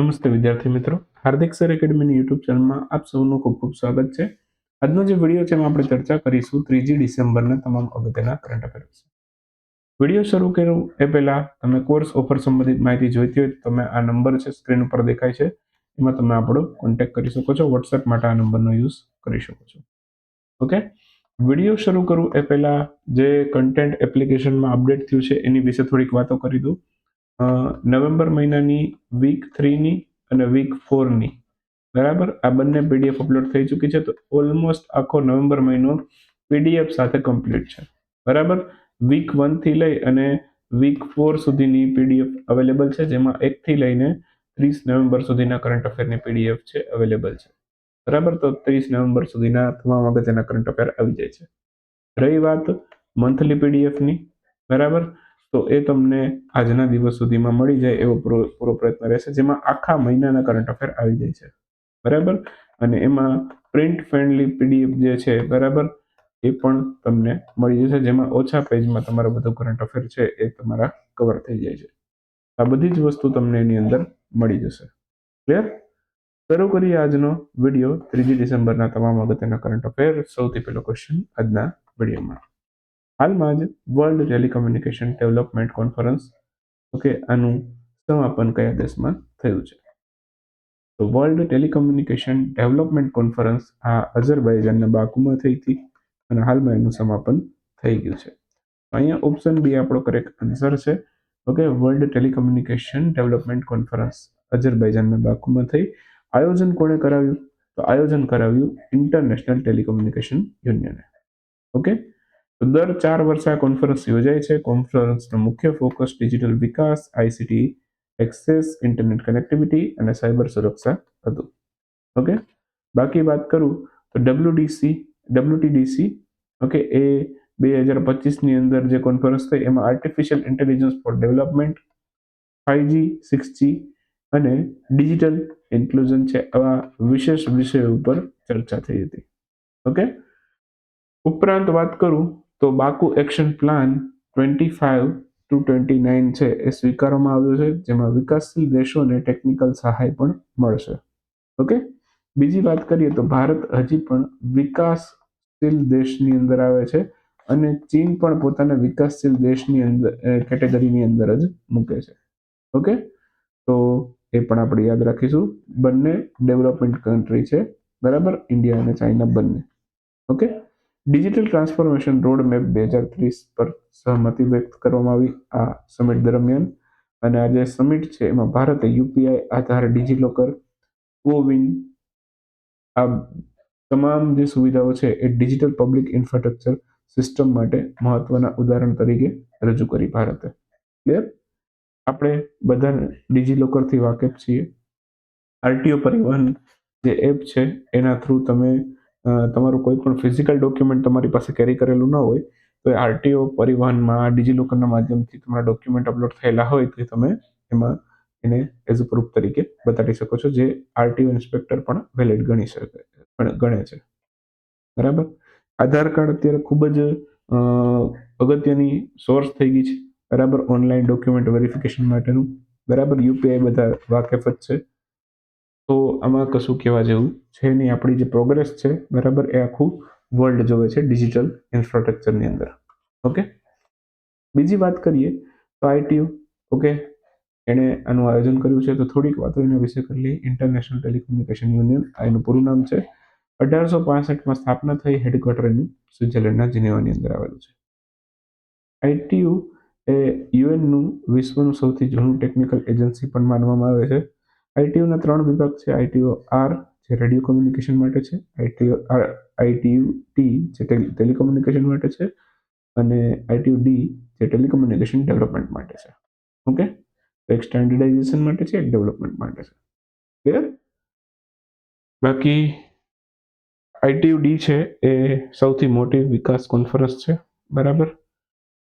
નમસ્તે વિદ્યાર્થી મિત્રો. હાર્દિક સર એકેડમીની યુટ્યુબ ચેનલમાં આપ સૌનું ખૂબ ખૂબ સ્વાગત છે. આજનો જે વીડિયો છે એમાં આપણે ચર્ચા કરીશું ત્રીજી ડિસેમ્બરના તમામ અગત્યના કરંટ અફેર્સ વીડિયો શરૂ કરું એ પહેલાં તમે કોર્સ ઓફર સંબંધિત માહિતી જોઈતી હોય તો તમે આ નંબર છે સ્ક્રીન ઉપર દેખાય છે. એમાં તમે આપણો કોન્ટેક્ટ કરી શકો છો. વોટ્સએપ માટે આ નંબરનો યુઝ કરી શકો છો. ઓકે? વીડિયો શરૂ કરું એ પહેલાં જે કન્ટેન્ટ એપ્લિકેશનમાં અપડેટ થયું છે એની વિશે થોડીક વાતો કરી દઉં. નવેમ્બર મહિનાની વીક થ્રીની અને વીક ફોરની બરાબર? આ બંને પીડીએફ અપલોડ થઈ ચૂકી છે, તો ઓલમોસ્ટ આખો નવેમ્બર મહિનો પીડીએફ સાથે કમ્પ્લીટ છે. બરાબર? વીક વનથી લઈ અને વીક ફોર સુધીની પીડીએફ અવેલેબલ છે, જેમાં એકથી લઈને ત્રીસ નવેમ્બર સુધીના કરંટ અફેરની પીડીએફ છે અવેલેબલ છે. બરાબર? તો ત્રીસ નવેમ્બર સુધીના તમામ અગત્યના કરંટ અફેર આવી જાય છે. રહી વાત મંથલી પીડીએફની બરાબર? તો એ તમને આજના દિવસ સુધીમાં મળી જાય એવો પૂરો પૂરો પ્રયત્ન રહેશે, જેમાં આખા મહિનાના કરંટ અફેર આવી જાય છે. બરાબર? અને એમાં પ્રિન્ટ ફ્રેન્ડલી પીડીએફ જે છે, બરાબર? એ પણ તમને મળી જશે, જેમાં ઓછા પેજમાં તમારા બધો કરંટ અફેર છે એ તમારા કવર થઈ જાય છે. આ બધી જ વસ્તુ તમને એની અંદર મળી જશે. ક્લિયર શરૂ કરીએ આજનો વીડિયો ત્રીજી ડિસેમ્બરના તમામ અગત્યના કરંટ અફેર સૌથી પહેલો ક્વેશ્ચન આજના વિડીયોમાં હાલમાં જ world telecommunication development conference okay, આનું સમાપન કયા દેશમાં થયું છે? તો વર્લ્ડ ટેલિકમ્યુનિકેશન ડેવલપમેન્ટ કોન્ફરન્સ આ અઝરબાઈજાનના બાકુમાં થઈ હતી અને હાલમાં એનું સમાપન થઈ ગયું છે. અહીંયા ઓપ્શન બી આપણો કરેક્ટ આન્સર છે. Okay world telecommunication development conference અઝરબાઈજાનના બાકુમાં થઈ. આયોજન કોણે કરાવ્યું? તો આયોજન કરાવ્યું ઇન્ટરનેશનલ ટેલિકમ્યુનિકેશન યુનિયને ઓકે તો દર ચાર વર્ષે આ કોન્ફરન્સ યોજાય છે. કોન્ફરન્સનો મુખ્ય ફોકસ ડિજિટલ વિકાસ આઈસીટી એક્સેસ ઇન્ટરનેટ કનેક્ટિવિટી અને સાયબર સુરક્ષા હતું. ઓકે બાકી વાત કરું તો ડબ્લ્યુડીસી ડબ્લ્યુટીડીસી ઓકે એ બે હજાર પચીસની અંદર જે કોન્ફરન્સ થઈ, એમાં artificial intelligence for development five G six G અને ડિજિટલ ઇન્ક્લુઝન છે. આવા વિશેષ વિષયો ઉપર ચર્ચા થઈ હતી. ઓકે ઉપરાંત વાત કરું તો Baku action plan twenty five to twenty nine છે, એ સ્વીકારવામાં આવ્યો છે, જેમાં વિકાસશીલ દેશોને ટેકનિકલ સહાય પણ મળશે. ઓકે બીજી વાત કરીએ તો ભારત હજી પણ વિકાસશીલ દેશની અંદર આવે છે અને ચીન પણ પોતાના વિકાસશીલ દેશની અંદર કેટેગરીની અંદર જ મૂકે છે. ઓકે તો એ પણ આપણે યાદ રાખીશું. બંને ડેવલપમેન્ટ કન્ટ્રી છે. બરાબર? ઇન્ડિયા અને ચાઇના બંને. Okay digital transformation road map બે હજાર ત્રીસ પર સહમતિ વ્યક્ત કરવામાં આવી આ સમિટ દરમિયાન. અને આ જે સમિટ છે, એમાં ભારતે યુપીઆઈ આધાર ડિજિલોકર, કોવિન, આ તમામ જે સુવિધાઓ છે એ ડિજિટલ પબ્લિક ઇન્ફ્રાસ્ટ્રક્ચર સિસ્ટમ માટે મહત્વના ઉદાહરણ તરીકે રજૂ કરી ભારતે. ક્લિયર આપણે બધા ડિજિલોકરથી વાકેફ છીએ. આરટીઓ પરિવહન જે એપ છે, એના થ્રુ તમે તમારું કોઈ પણ ફિઝિકલ ડોક્યુમેન્ટ તમારી પાસે કેરી કરેલું ન હોય, તો એ આરટીઓ પરિવહનમાં ડિજિલોકરના માધ્યમથી તમારા ડોક્યુમેન્ટ અપલોડ થયેલા હોય તો તમે એમાં એને એઝ અ પ્રૂફ તરીકે બતાડી શકો છો, જે આરટીઓ ઇન્સ્પેક્ટર પણ વેલિડ ગણી શકે, ગણે છે. બરાબર? આધાર કાર્ડ અત્યારે ખૂબ જ અગત્યની સોર્સ થઈ ગઈ છે. બરાબર? ઓનલાઈન ડોક્યુમેન્ટ વેરિફિકેશન માટેનું. બરાબર? યુપીઆઈ બધા વાકેફ જ છે. તો આમાં કશું કહેવા જેવું છે નહીં. આપણી જે પ્રોગ્રેસ છે, બરાબર? એ આખું વર્લ્ડ જોવે છે ડિજિટલ ઇન્ફ્રાસ્ટ્રક્ચરની અંદર. ઓકે બીજી વાત કરીએ તો આઈટીયુ ઓકે એણે આનું આયોજન કર્યું છે. તો થોડીક વાતો એના વિશે કરી લઈએ. ઇન્ટરનેશનલ ટેલિકોમ્યુનિકેશન યુનિયન આ એનું પૂરું નામ છે. અઢારસો પાસઠમાં સ્થાપના થઈ હેડક્વાર્ટર એનું સ્વિટ્ઝરલેન્ડના જીનેવાની અંદર આવેલું છે. આઈટીયુ એ યુએનનું વિશ્વનું સૌથી જૂનું ટેકનિકલ એજન્સી પણ માનવામાં આવે છે. આઈટીયુના ત્રણ વિભાગ છે. આઈટીયુ આર, જે રેડિયો કોમ્યુનિકેશન માટે છે. આઈટીયુ આઈટીયુ ટી, જે ટેલિકોમ્યુનિકેશન માટે છે. અને આઈટીયુ ડી, જે ટેલિકોમ્યુનિકેશન ડેવલપમેન્ટ માટે છે. ઓકે? તો એક સ્ટેન્ડર્ડાઇઝેશન માટે છે, એક ડેવલપમેન્ટ માટે છે. ક્લિયર બાકી આઈટીયુ ડી છે, એ સૌથી મોટી વિકાસ કોન્ફરન્સ છે. બરાબર?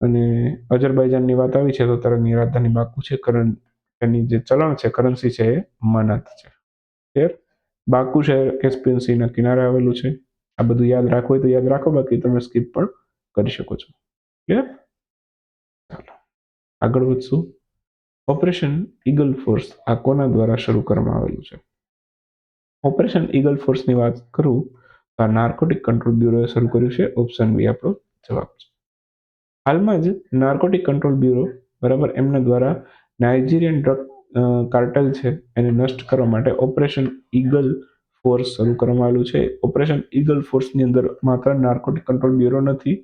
અને અજરબૈજાનની વાત આવી છે, તો તરંગની રાજધાની બાકુ છે, કરન એની જે ચલણ છે કરન્સી છે, એ માનાત છે. ક્લિયર બાકુ શહેર કેસ્પિયન કિનારે આવેલું છે. આ બધું યાદ રાખવું હોય તો યાદ રાખો, બાકી તમે સ્કીપ પણ કરી શકો છો. ક્લિયર ચાલો. આગળ વધશું. ઓપરેશન ઈગલ ફોર્સ આ કોના દ્વારા શરૂ કરવામાં આવેલું છે? ઓપરેશન ઈગલ ફોર્સની વાત કરું, તો આ નાર્કોટિક કંટ્રોલ બ્યુરોએ શરૂ કર્યું છે. ઓપ્શન બી આપણો જવાબ છે. હાલમાં જ નાર્કોટિક કંટ્રોલ બ્યુરો બરાબર એમના દ્વારા નાઇજીરિયન ડ્રગ કાર્ટેલ છે, એને નષ્ટ કરવા માટે ઓપરેશન ઈગલ ફોર્સ શરૂ કરવામાં આવેલું છે. ઓપરેશન ઈગલ ફોર્સની અંદર માત્ર નાર્કોટિક કંટ્રોલ બ્યુરો નથી,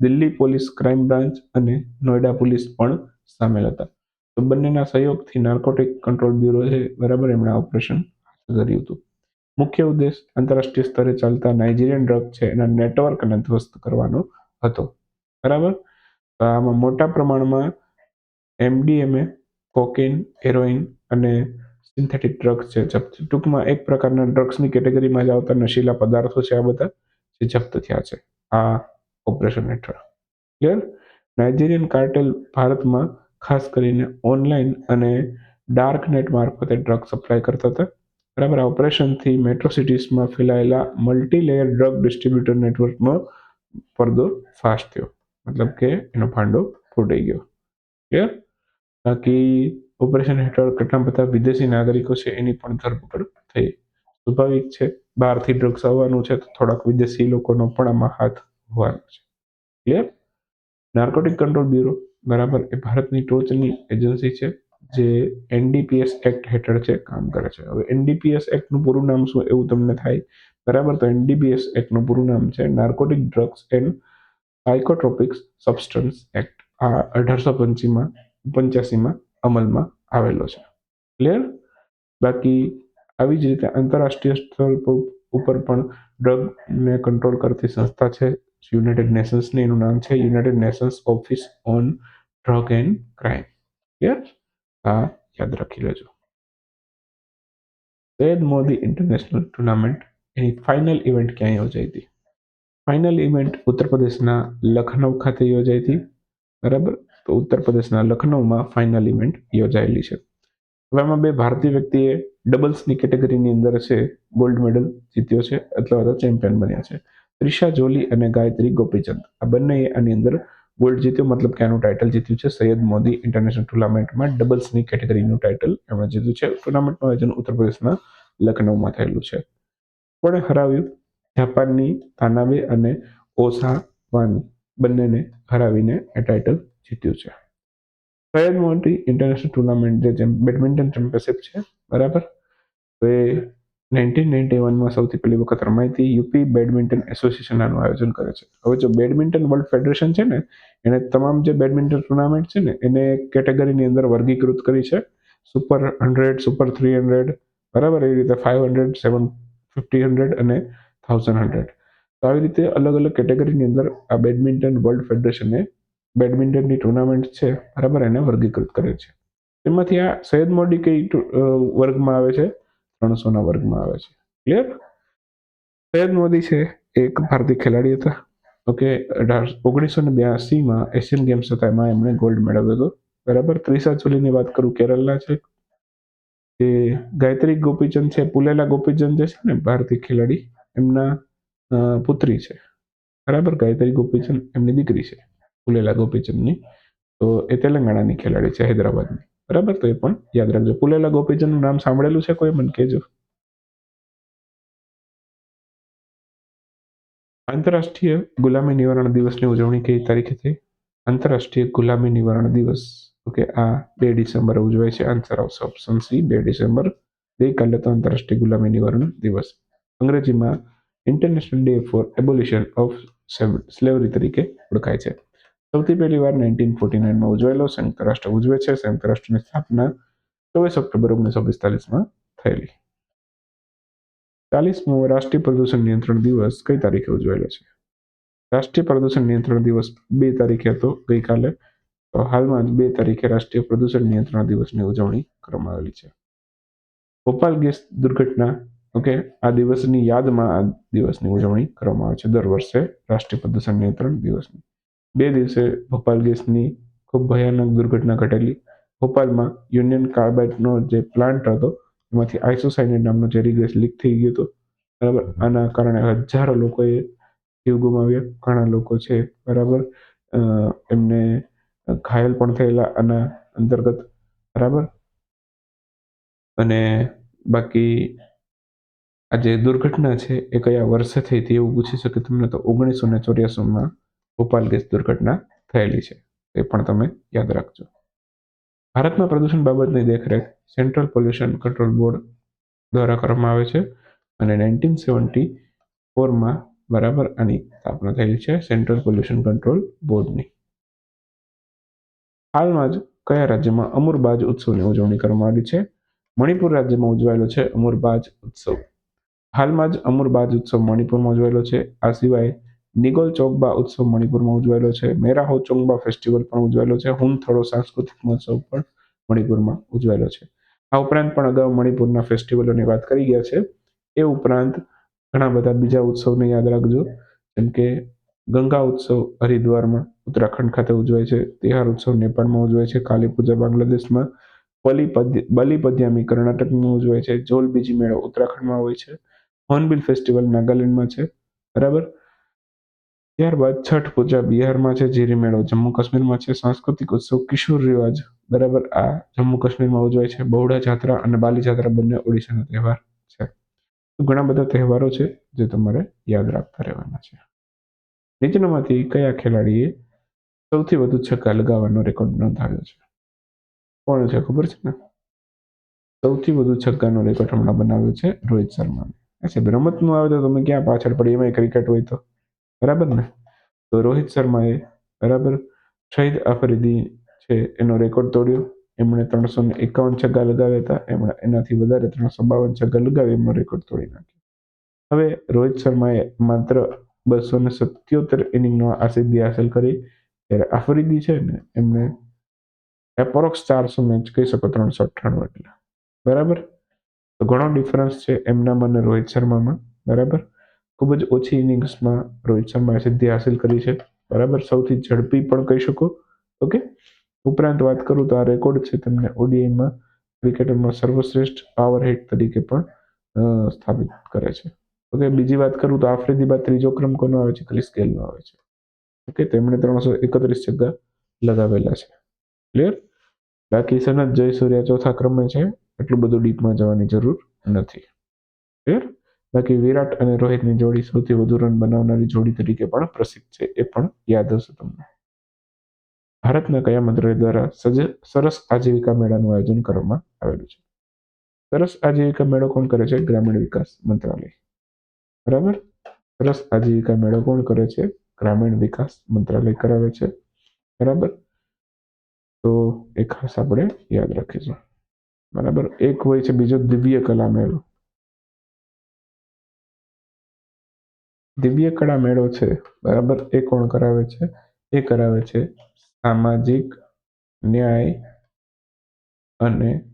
દિલ્હી પોલીસ ક્રાઇમ બ્રાન્ચ અને નોઈડા પોલીસ પણ સામેલ હતા. તો બંનેના સહયોગથી નાર્કોટિક કંટ્રોલ બ્યુરો છે, બરાબર, એમણે ઓપરેશન હાથ ધર્યું હતું. મુખ્ય ઉદ્દેશ આંતરરાષ્ટ્રીય સ્તરે ચાલતા નાઇજીરિયન ડ્રગ છે, એના નેટવર્કને ધ્વસ્ત કરવાનો હતો. બરાબર? આમાં મોટા પ્રમાણમાં એમડીએમએ કોકેન હેરોઇન અને સિન્થેટિક ડ્રગ્સ છે જપ્ત. ટૂંકમાં એક પ્રકારના ડ્રગ્સની કેટેગરીમાં જ આવતા નશીલા પદાર્થો છે આ બધા જે જપ્ત થયા છે. આ ઓપરેશન હેઠળ. ક્લિયર નાઇજીરિયન કાર્ટેલ ભારતમાં ખાસ કરીને ઓનલાઈન અને ડાર્ક નેટ મારફતે ડ્રગ સપ્લાય કરતા હતા. બરાબર? આ ઓપરેશનથી મેટ્રો સિટીઝમાં ફેલાયેલા મલ્ટી લેયર ડ્રગ ડિસ્ટ્રીબ્યુટર નેટવર્કનો પડદો ફાસ્ટ થયો. મતલબ કે એનો ભાંડો ફૂટાઈ ગયો. ક્લિયર બાકી ઓપરેશન હેઠળ કેટલા બધા વિદેશી નાગરિકો છે એની પણ ધરપકડ થઈ. સ્વાભાવિક છે, બહારથી ડ્રગ્સ આવવાનું છે તો થોડાક વિદેશી લોકોનો પણ આમાં હાથ હોવાનો છે. ક્લિયર નાર્કોટિક કંટ્રોલ બ્યુરો બરાબર, એ ભારતની ટોચની એજન્સી છે, જે એનડીપીએસ એક્ટ હેઠળ છે, કામ કરે છે. હવે એનડીપીએસ એક્ટનું પૂરું નામ શું એવું તમને થાય? બરાબર, તો એનડીપીએસ એક્ટનું પૂરું નામ છે narcotic drugs and psychotropics substance act આ અઢારસો પંચીમાં પંચ્યાસીમાં અમલમાં આવેલો છે. ક્લિયર બાકી આવી જ રીતે આંતરરાષ્ટ્રીય સ્તર ઉપર પણ ડ્રગને કંટ્રોલ કરતી સંસ્થા છે. યુનાઇટેડ નેશન્સની એનું નામ છે United Nations office on drug and crime clear આ યાદ રાખી લેજો. સૈયદ મોદી ઇન્ટરનેશનલ ટુર્નામેન્ટ એની ફાઇનલ ઇવેન્ટ ક્યાં યોજાઈ હતી? ફાઇનલ ઇવેન્ટ ઉત્તર પ્રદેશના લખનઉ ખાતે યોજાઈ હતી. બરાબર? તો ઉત્તર પ્રદેશના લખનઉમાં ફાઇનલ ઇવેન્ટ યોજાયેલી છે. હવે આમાં બે ભારતીય વ્યક્તિએ ડબલ્સની કેટેગરીની અંદર છે ગોલ્ડ મેડલ જીત્યો છે અથવા તો ચેમ્પિયન બન્યા છે. ત્રિષા જોલી અને ગાયત્રી ગોપીચંદ. આ બંનેએ આની અંદર ગોલ્ડ જીત્યો, મતલબ કે આનું ટાઇટલ જીત્યું છે. સૈયદ મોદી ઇન્ટરનેશનલ ટુર્નામેન્ટમાં ડબલ્સની કેટેગરીનું ટાઇટલ એમણે જીત્યું છે. ટુર્નામેન્ટનું આયોજન ઉત્તર પ્રદેશના લખનૌમાં થયેલું છે. કોણે હરાવ્યું? જાપાનની તાનાબે અને ઓસા વાની બંનેને હરાવીને એ ટાઇટલ જીત્યું છે. સૈયદ મોટી ઇન્ટરનેશનલ ટુર્નામેન્ટ જે બેડમિન્ટન ચેમ્પિયનશિપ છે, બરાબર? તો એ નાઇન્ટીન નાઇન્ટી વનમાં સૌથી પહેલી વખત રમાઈ યુપી બેડમિન્ટન એસોસિએશન આનું આયોજન કરે છે. હવે જો બેડમિન્ટન વર્લ્ડ ફેડરેશન છે ને, એને તમામ જે બેડમિન્ટન ટુર્નામેન્ટ છે ને, એને કેટેગરીની અંદર વર્ગીકૃત કરી છે. Super hundred super three hundred બરાબર? એવી રીતે five hundred seven fifty hundred અને થાઉઝન્ડ હંડ્રેડ તો આવી રીતે અલગ અલગ કેટેગરીની અંદર આ બેડમિન્ટન વર્લ્ડ ફેડરેશને બેડમિન્ટનની ટુર્નામેન્ટ છે, બરાબર, એને વર્ગીકૃત કરે છે. તેમાંથી આ સૈયદ મોડી કઈ વર્ગમાં આવે છે? ત્રણસોના વર્ગમાં આવે છે. ક્લિયર સૈયદ મોદી છે, એક ભારતીય ખેલાડી હતા. ઓકે, અઢાર, ઓગણીસો ને બ્યાસીમાં એશિયન ગેમ્સ હતા, એમાં એમણે ગોલ્ડ મેળવ્યો હતો. બરાબર ત્રિષા ચોલીની વાત કરું કેરળના છે. જે ગાયત્રી ગોપીચંદ છે, પુલેલા ગોપીચંદ જે છે ને, ભારતીય ખેલાડી, એમના પુત્રી છે. બરાબર, ગાયત્રી ગોપીચંદ, એમની દીકરી છે. પુલેલા ગોપીચંદની તો એ તેલંગાણાની ખેલાડી છે હૈદરાબાદની. બરાબર? તો એ પણ યાદ રાખજો. પુલેલા ગોપીચંદનું નામ સાંભળેલું છે કોઈ? મને કહેજો. આંતરરાષ્ટ્રીય ગુલામી નિવારણ દિવસની ઉજવણી કઈ તારીખે થઈ? આંતરરાષ્ટ્રીય ગુલામી નિવારણ દિવસ. ઓકે, આ બે ડિસેમ્બર ઉજવાય છે. આન્સર આવશે ઓપ્શન સી બે ડિસેમ્બર. ગઈકાલે તો આંતરરાષ્ટ્રીય ગુલામી નિવારણ દિવસ. અંગ્રેજીમાં international day for abolition of slavery તરીકે ઓળખાય છે. સૌથી પહેલી વાર નાઇન્ટીન ફોર્ટી નાઇનમાં ઉજવાયેલો સંયુક્ત રાષ્ટ્ર ઉજવે છે. સંયુક્ત રાષ્ટ્રની સ્થાપના ચોવીસ ઓક્ટોબર ઓગણીસો પિસ્તાલીસમાં થયેલી. ચાલીસમો રાષ્ટ્રીય પ્રદૂષણ નિયંત્રણ દિવસ કઈ તારીખે ઉજવાયેલો છે? રાષ્ટ્રીય પ્રદૂષણ નિયંત્રણ દિવસ બે તારીખે હતો ગઈકાલે. તો હાલમાં જ બે તારીખે રાષ્ટ્રીય પ્રદૂષણ નિયંત્રણ દિવસની ઉજવણી કરવામાં આવેલી છે. ભોપાલ ગેસ દુર્ઘટના, ઓકે, આ દિવસની યાદમાં આ દિવસની ઉજવણી કરવામાં આવે છે. દર વર્ષે રાષ્ટ્રીય પ્રદૂષણ નિયંત્રણ દિવસની. બે દિવસે ભોપાલ ગેસની ખૂબ ભયાનક દુર્ઘટના ઘટેલી. ભોપાલમાં યુનિયન કાર્બાઇડનો જે પ્લાન્ટ હતો, એમાંથી આઇસોસાઇનેટ નામનો ઝેરી ગેસ લીક થઈ ગયો હતો. બરાબર? આના કારણે હજારો લોકોએ જીવ ગુમાવ્યા. ઘણા લોકો છે, બરાબર? એમને ઘાયલ પણ થયેલા આના અંતર્ગત. બરાબર? અને બાકી આ જે દુર્ઘટના છે, એ કયા વર્ષે થઈ હતી એવું પૂછી શકે તમને? તો ઓગણીસો ને ચોર્યાસીમાં ભોપાલ ગેસ દુર્ઘટના થયેલી છે. એ પણ તમે યાદ રાખજો. ભારતમાં પ્રદૂષણ બાબતની દેખરેખ સેન્ટ્રલ પોલ્યુશન કંટ્રોલ બોર્ડ દ્વારા કરવામાં આવે છે અને નાઇન્ટીન સેવન્ટી ફોરમાં બરાબર આની સ્થાપના થયેલી છે સેન્ટ્રલ પોલ્યુશન કંટ્રોલ બોર્ડની. હાલમાં જ કયા રાજ્યમાં અમુરબાજ ઉત્સવની ઉજવણી કરવામાં આવી છે? મણિપુર રાજ્યમાં ઉજવાયેલો છે અમુરબાજ ઉત્સવ. હાલમાં જ અમુરબાજ ઉત્સવ મણિપુરમાં ઉજવાયેલો છે. આ સિવાય નિગોલ ચોકબા ઉત્સવ મણિપુરમાં ઉજવાયેલો છે. મેરાહો ચોંગબા ફેસ્ટિવલ પણ ઉજવાયેલો છે. હુનથળો સાંસ્કૃતિક મહોત્સવ પણ મણિપુરમાં ઉજવાયેલો છે. આ ઉપરાંત પણ અગાઉ મણિપુરના ફેસ્ટિવલોની વાત કરી ગયા છે. એ ઉપરાંત ઘણા બધા બીજા ઉત્સવને યાદ રાખજો. જેમ કે ગંગા ઉત્સવ હરિદ્વારમાં ઉત્તરાખંડ ખાતે ઉજવાય છે. તિહાર ઉત્સવ નેપાળમાં ઉજવાય છે. કાલી પૂજા બાંગ્લાદેશમાં બલિ બલિપદ્યામી કર્ણાટકમાં ઉજવાય છે. જોલ બીજી મેળો ઉત્તરાખંડમાં હોય છે. હોર્નબિલ ફેસ્ટિવલ નાગાલેન્ડમાં છે. બરાબર? ત્યારબાદ છઠ પૂજા બિહારમાં છે જીરી મેળો. જમ્મુ કાશ્મીરમાં છે, સાંસ્કૃતિક ઉત્સવ કિશોર રિવાજ. બરાબર આ જમ્મુ કાશ્મીરમાં ઉજવાય છે. બહુડા જાત્રા અને બાલી જાત્રા બંને ઓડિશાના તહેવાર છે. ઘણા બધા તહેવારો છે જે તમારે યાદ રાખતા રહેવાના છે. નીચેનામાંથી કયા ખેલાડીએ સૌથી વધુ છક્કા લગાવવાનો રેકોર્ડ નોંધાવ્યો છે? કોણ છે ખબર છે ને? સૌથી વધુ છક્કાનો રેકોર્ડ હમણાં બનાવ્યો છે રોહિત શર્માને છે રમતનું આવે તો તમે ક્યાં પાછળ પડી? એમાં ક્રિકેટ હોય તો. બરાબર ને? તો રોહિત શર્માએ બરાબર શહીદ આફરીદી છે એનો રેકોર્ડ તોડ્યો. એમણે ત્રણસો ને એકાવન છગ્ગા લગાવ્યા હતા. એમણે એનાથી વધારે ત્રણસો બાવન છગ્ગા લગાવી, એમનો રેકોર્ડ તોડી નાખ્યો. હવે રોહિત શર્માએ માત્ર બસો ને સત્યોતેર ઇનિંગનો આ સિદ્ધિ હાંસલ કરી. ત્યારે આફરીદી છે ને, એમને એપોરોક્સ ચારસો મેચ કહી શકો, ત્રણસો અઠ્ઠાણું એટલે. બરાબર? તો ઘણો ડિફરન્સ છે એમનામાં અને રોહિત શર્મામાં. બરાબર? ખૂબ જ ઓછી ઇનિંગ્સમાં રોહિત શર્માએ સિદ્ધિ હાસિલ કરી છે. બરાબર? સૌથી ઝડપી પણ કહી શકો. ઓકે? ઉપરાંત વાત કરું તો આ રેકોર્ડ છે તેમને ઓડીઆઈમાં ક્રિકેટરમાં સર્વશ્રેષ્ઠ પાવર હિટ તરીકે પણ સ્થાપિત કરે છે. ઓકે? બીજી વાત કરું તો આફ્રિદી બાદ ત્રીજો ક્રમ કોનો આવે છે? ક્રિસ ગેલનો આવે છે. ઓકે? તેમણે ત્રણસો એકત્રીસ જગ્યા લગાવેલા છે. ક્લિયર? બાકી સનત જયસૂર્યા ચોથા ક્રમે છે. એટલું બધું ડીપમાં જવાની જરૂર નથી. ક્લિયર? બાકી વિરાટ અને રોહિતની જોડી સૌથી વધુ રન બનાવનારી જોડી તરીકે પણ પ્રસિદ્ધ છે, એ પણ યાદ હશે તમને. ભારતના કયા મંત્રાલય દ્વારા સરસ આજીવિકા મેળાનું આયોજન કરવામાં આવેલું છે? સરસ આજીવિકા મેળો કોણ કરે છે? ગ્રામીણ વિકાસ મંત્રાલય. બરાબર? સરસ આજીવિકા મેળો કોણ કરે છે? ગ્રામીણ વિકાસ મંત્રાલય કરાવે છે. બરાબર? તો એ ખાસ આપણે યાદ રાખીશું. બરાબર? એક હોય છે બીજો દિવ્ય કલા મેળો. દિવ્ય કળા મેળો છે, બરાબર? એ કોણ કરાવે છે? એ કરાવે છે સામાજિક ન્યાય અને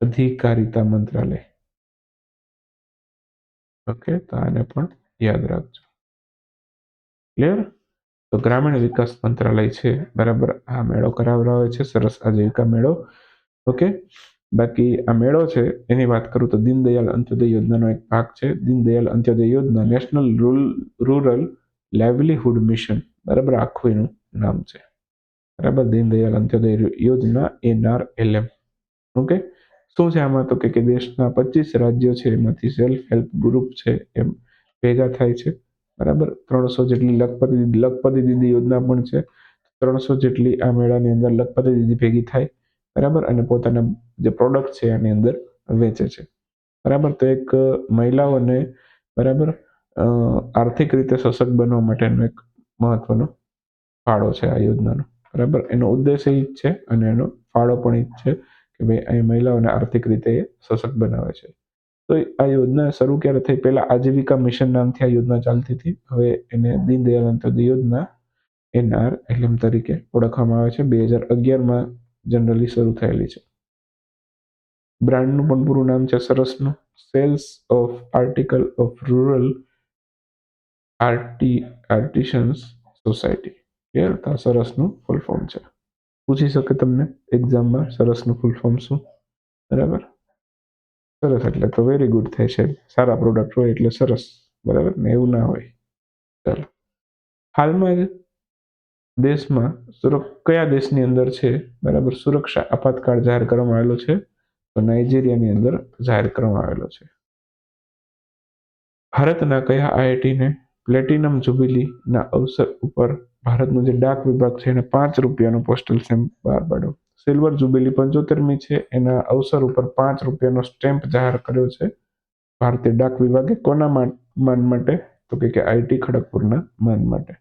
અધિકારિતા મંત્રાલય. ઓકે, તો આને પણ યાદ રાખજો. ક્લિયર તો ગ્રામીણ વિકાસ મંત્રાલય છે, બરાબર? આ મેળો કરાવડાવે છે, સરસ આજીવિકા મેળો. ઓકે? બાકી આ મેળો છે, એની વાત કરું તો દીનદયાલ અંત્યોદય યોજનાનો એક ભાગ છે. Deendayal Antyodaya Yojana national rural livelihood mission, બરાબર આખું એનું નામ છે. બરાબર, દીનદયાલ અંત્યોદય યોજના એનઆરએલએમ ઓકે? શું છે આમાં તો કે દેશના પચીસ રાજ્યો છે, એમાંથી સેલ્ફ હેલ્પ ગ્રુપ છે, એમ ભેગા થાય છે. બરાબર, ત્રણસો જેટલી લખપતિ લખપતિ દીદી યોજના પણ છે. ત્રણસો જેટલી આ મેળાની અંદર લખપતિ દીદી ભેગી થાય. બરાબર? અને પોતાના જે પ્રોડક્ટ છે એની અંદર વેચે છે. બરાબર? તો એક મહિલાઓને બરાબર આર્થિક રીતે સશક્ત બનવા માટેનો એક મહત્વનો ફાળો છે આ યોજનાનો. બરાબર? એનો ઉદ્દેશ્ય એ જ છે અને એનો ફાળો પણ એ જ છે કે ભાઈ અહીં મહિલાઓને આર્થિક રીતે સશક્ત બનાવે છે. તો આ યોજના શરૂ ક્યારે થઈ? પહેલા આજીવિકા મિશન નામથી આ યોજના ચાલતી હતી. હવે એને દીનદયાલ અંત્યોદય યોજના, એનઆર, એલએમ તરીકે ઓળખવામાં આવે છે. બે હજાર અગિયારમાં જનરલી શરૂ થયેલી છે. બ્રાન્ડનું પણ પૂરું નામ છે સરસનું. Sales of article of rural arty artisans society clear સરસનું full form છે. પૂછી શકે તમને એક્ઝામમાં સરસનું ફૂલ ફોર્મ શું? બરાબર? સરસ, એટલે તો વેરી ગુડ થાય છે. સારા પ્રોડક્ટ હોય એટલે સરસ. બરાબર? ને એવું ના હોય. ચાલો. હાલમાં જ દેશમાં સુરક્ષ કયા દેશની અંદર છે? બરાબર, સુરક્ષા આપાતકાળ જાહેર કરવામાં આવેલો છે. તો નાઇજીરિયાની અંદર જાહેર કરવામાં આવેલો છે. ભારતના કયા આઈઆઈટીને પ્લેટિનમ જુબિલીના અવસર ઉપર ભારતનો જે ડાક વિભાગ છે, એને પાંચ રૂપિયાનો પોસ્ટલ સ્ટેમ્પ બહાર પાડ્યો. સિલ્વર જુબિલી પંચોતેરમી છે, એના અવસર ઉપર પાંચ રૂપિયાનો સ્ટેમ્પ જાહેર કર્યો છે. ભારતીય ડાક વિભાગે કોના માન માટે? તો કે આઈટી ખડગપુરના માન માટે.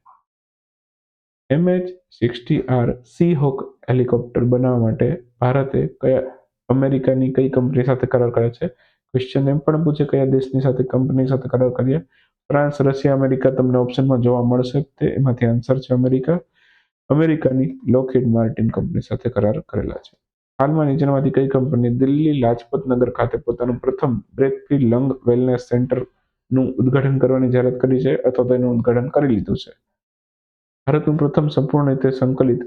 MH sixty R Seahawk helicopter બનાવવા માટે ભારતે કયા અમેરિકાની કઈ કંપની સાથે કરાર કર્યો છે? ક્વેશ્ચન એમ પણ પૂછે કયા દેશની સાથે કંપની સાથે કરાર કરીએ ફ્રાન્સ, રશિયા, અમેરિકા તમને ઓપ્શનમાં જોવા મળશે. તે એમાંથી આન્સર છે અમેરિકા. અમેરિકાની લોકહીડ માર્ટિન કંપની સાથે કરાર કરેલા છે. હાલમાં નીચેનામાંથી કઈ કંપની દિલ્હી લાજપત નગર ખાતે પોતાનું પ્રથમ બ્રેક ફ્રી લંગ વેલનેસ સેન્ટરનું ઉદ્ઘાટન કરવાની જાહેરાત કરી છે અથવા તેનું ઉદ્ઘાટન કરી લીધું છે? ભારતનું પ્રથમ સંપૂર્ણ રીતે સંકલિત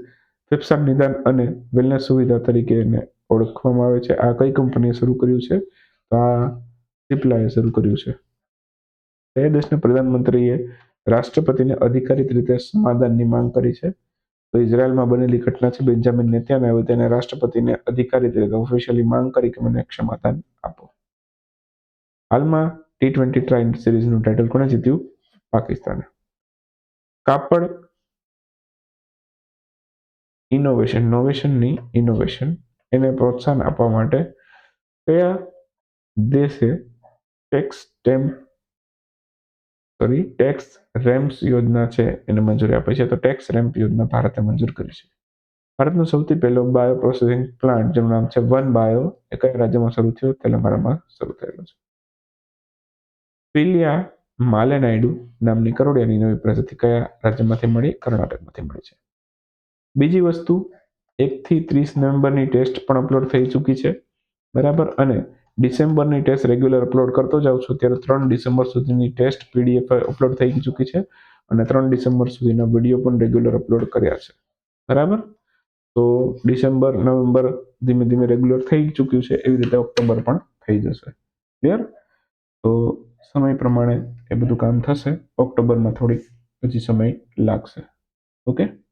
ફેફસા નિદાન અને વેલનેસ સુવિધા તરીકે એને ઓળખવામાં આવે છે. આ કઈ કંપનીએ શરૂ કર્યું છે? તો આ સિપ્લાએ શરૂ કર્યું છે. કયા દેશના પ્રધાનમંત્રીએ રાષ્ટ્રપતિને અધિકારિત રીતે સમાધાનની માંગ કરી છે. તો ઇઝરાયલમાં બનેલી ઘટના છે. બેન્જામિન આવી તેને રાષ્ટ્રપતિને અધિકારિત રીતે ઓફિશિયલી માંગ કરી કે મને ક્ષમાદાન આપો. હાલમાં ટી ટ્વેન્ટી ટ્રાઇન સિરીઝનું ટાઇટલ કોણે જીત્યું? પાકિસ્તાને. કાપડ ઇનોવેશન નોવેશનની ઇનોવેશન એને પ્રોત્સાહન આપવા માટે કયા દેશે tax temp sorry tax rams યોજના છે એને મંજૂરી આપી છે? તો ટેક્સ રેમ્પ યોજના ભારતે મંજૂર કરી છે. ભારતનો સૌથી પહેલો બાયો પ્રોસેસિંગ પ્લાન્ટ જેનું નામ છે વન બાયો એ કયા રાજ્યમાં શરૂ થયો? તેલંગાણામાં શરૂ થયેલો છે. પિલિયા માલેનાયડુ નામની કરોડિયાની નવી પ્રજાતિ કયા રાજ્યમાંથી મળી? કર્ણાટકમાંથી મળી છે. બીજી વસ્તુ, એકથી ત્રીસ નવેમ્બરની ટેસ્ટ પણ અપલોડ થઈ ચૂકી છે. બરાબર? અને ડિસેમ્બરની ટેસ્ટ રેગ્યુલર અપલોડ કરતો જાઉં છું, ત્યારે ત્રણ ડિસેમ્બર સુધીની ટેસ્ટ પીડીએફ અપલોડ થઈ ચૂકી છે અને ત્રણ ડિસેમ્બર સુધીના વીડિયો પણ રેગ્યુલર અપલોડ કર્યા છે. બરાબર? તો ડિસેમ્બર, નવેમ્બર ધીમે ધીમે રેગ્યુલર થઈ ચૂક્યું છે, એવી રીતે ઓક્ટોબર પણ થઈ જશે. ક્લિયર? તો સમય પ્રમાણે એ બધું કામ થશે. ઓક્ટોબરમાં થોડીક હજી સમય લાગશે. ઓકે?